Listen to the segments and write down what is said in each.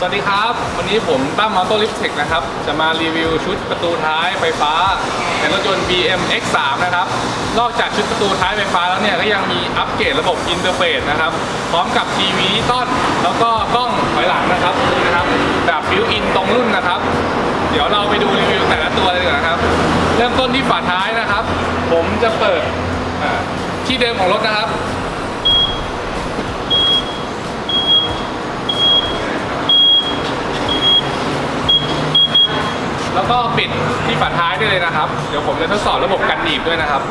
สวัสดีครับ วันนี้ผมตั้มออโต้ลิฟเทคนะครับ จะมารีวิวชุดประตูท้ายไฟฟ้าในรถยนต์ BM X3 นะครับ นอกจากชุดประตูท้ายไฟฟ้าแล้วเนี่ย ก็ยังมีอัปเกรดระบบอินเทอร์เฟซนะครับ พร้อมกับทีวีตอลแล้วก็กล้องถอยหลังนะครับนี่นะครับ แบบบิวอินตรงรุ่นนะครับ เดี๋ยวเราไปดูรีวิวแต่ละตัวเลยนะครับ เริ่มต้นที่ฝาท้ายนะครับ ผมจะเปิดที่เดิมของรถนะครับ แล้ว ก็ปิดที่ฝาท้ายได้เลยนะครับ เดี๋ยวผมจะทดสอบระบบกันหนีบด้วยนะครับ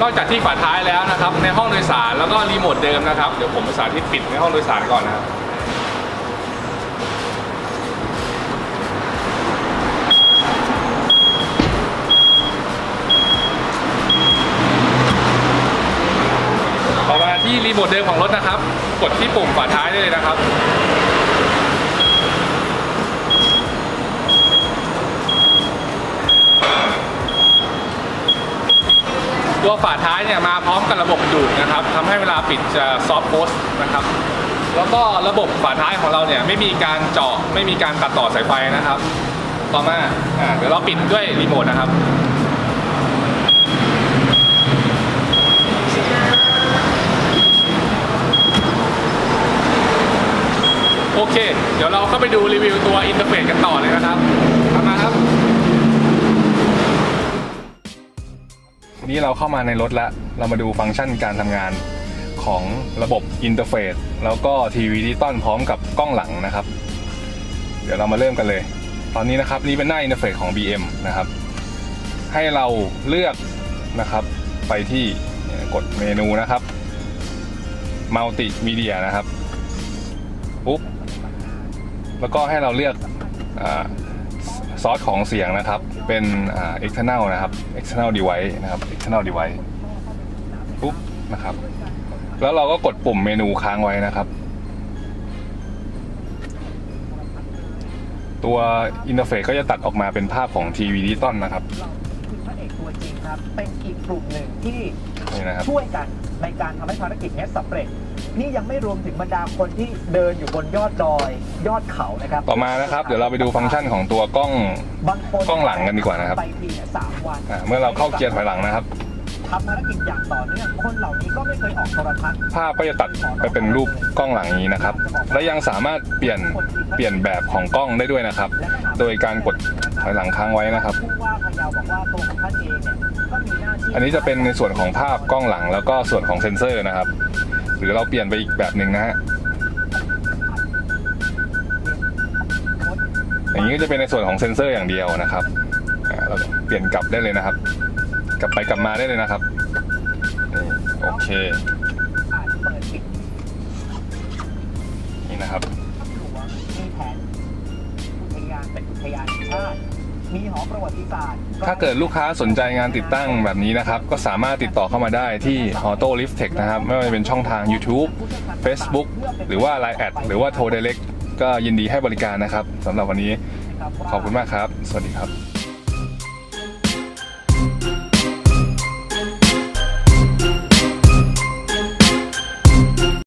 นอกจากที่ฝาท้ายแล้วนะครับ ในห้องโดยสารแล้วก็รีโมทเดิมนะครับ เดี๋ยวผมสาธิตปิดในห้องโดยสารก่อนนะครับ พอมาที่รีโมทเดิมของรถนะครับ กดที่ปุ่มฝาท้ายได้เลยนะครับตัวฝาท้ายเนี่ยมาพร้อมกับระบบดูดนะครับทำให้เวลาปิดจะซอฟต์โพสนะครับ แล้วก็ระบบฝาท้ายของเราเนี่ยไม่มีการเจาะไม่มีการตัดต่อสายไฟนะครับ ต่อมาอ่าเดี๋ยวเราปิดด้วยรีโมทนะครับ โอเค เราเข้าไปดูรีวิวตัวอินเทอร์เฟซกันต่อเลยนะครับตามมาครับ นี่เราเข้ามาในรถแล้ว เรามาดูฟังก์ชันการทำงานของระบบอินเทอร์เฟซแล้วก็ทีวีดิจิตอลพร้อมกับกล้องหลังนะครับ เดี๋ยวเรามาเริ่มกันเลย ตอนนี้นะครับนี่เป็นหน้าอินเทอร์เฟซของ BM นะครับ ให้เราเลือกนะครับไปที่กดเมนูนะครับมัลติมีเดียนะครับปุ๊บ แล้วก็ให้เราเลือกอซอสของเสียงนะครับ เป็น external นะครับ external device นะครับ external device ปุ๊บนะครับ แล้วเราก็กดปุ่มเมนูค้างไว้นะครับ ตัวอินเทอร์เฟซก็จะตัดออกมาเป็นภาพของทีวีดิจิตอลนะครับ คือพระเอกตัวจริงครับ เป็นอีกกลุ่มหนึ่งที่นี่นะครับ ช่วยกันในการทำให้ภารกิจนี้สำเร็จ นี่ยังไม่รวมถึงบรรดาคนที่เดินอยู่บนยอดดอยยอดเขานะครับต่อมานะครับ เดี๋ยวเราไปดูฟังก์ชันของตัวกล้อง บางคนกล้องหลังกันดีกว่านะครับ ไปทีเนี่ยสามวัน อ่าเมื่อเราเข้าเกียร์ถอยหลังนะครับ ทำภารกิจอย่างต่อเนื่องคนเหล่านี้ก็ไม่เคยออกโทรทัศน์ภาพก็จะตัดไปเป็นรูปกล้องหลังนี้นะครับ และยังสามารถเปลี่ยนเปลี่ยนแบบของกล้องได้ด้วยนะครับ โดยการกด ถอยหลังค้างไว้นะครับผู้ว่าพะเยาบอกว่าตัวของท่านเองเนี่ยก็มีหน้าที่อันนี้จะเป็นในส่วนของภาพกล้องหลังแล้วก็ส่วนของเซ็นเซอร์นะครับ หรือเราเปลี่ยนไปอีกแบบหนึ่งนะฮะอย่างนี้ก็จะเป็นในส่วนของเซ็นเซอร์อย่างเดียวนะครับอ่าเราเปลี่ยนกลับได้เลยนะครับ กลับไปกลับมาได้เลยนะครับนี่โอเคอาจเปิดปิดนี่นะครับถ้ำหลวงมีแผนอุทยานเป็นอุทยานแห่งชาติ มีหอประวัติศาสตร์ถ้าเกิดลูกค้าสนใจงานติดตั้งแบบนี้นะครับ ก็สามารถติดต่อเข้ามาได้ที่ Auto Lift Tech นะครับ ไม่ว่าจะเป็นช่องทาง YouTube Facebook หรือว่า Line แอดหรือว่าโทร Direct ก็ยินดีให้บริการนะครับสำหรับวันนี้ขอบคุณมากครับ สวัสดีครับ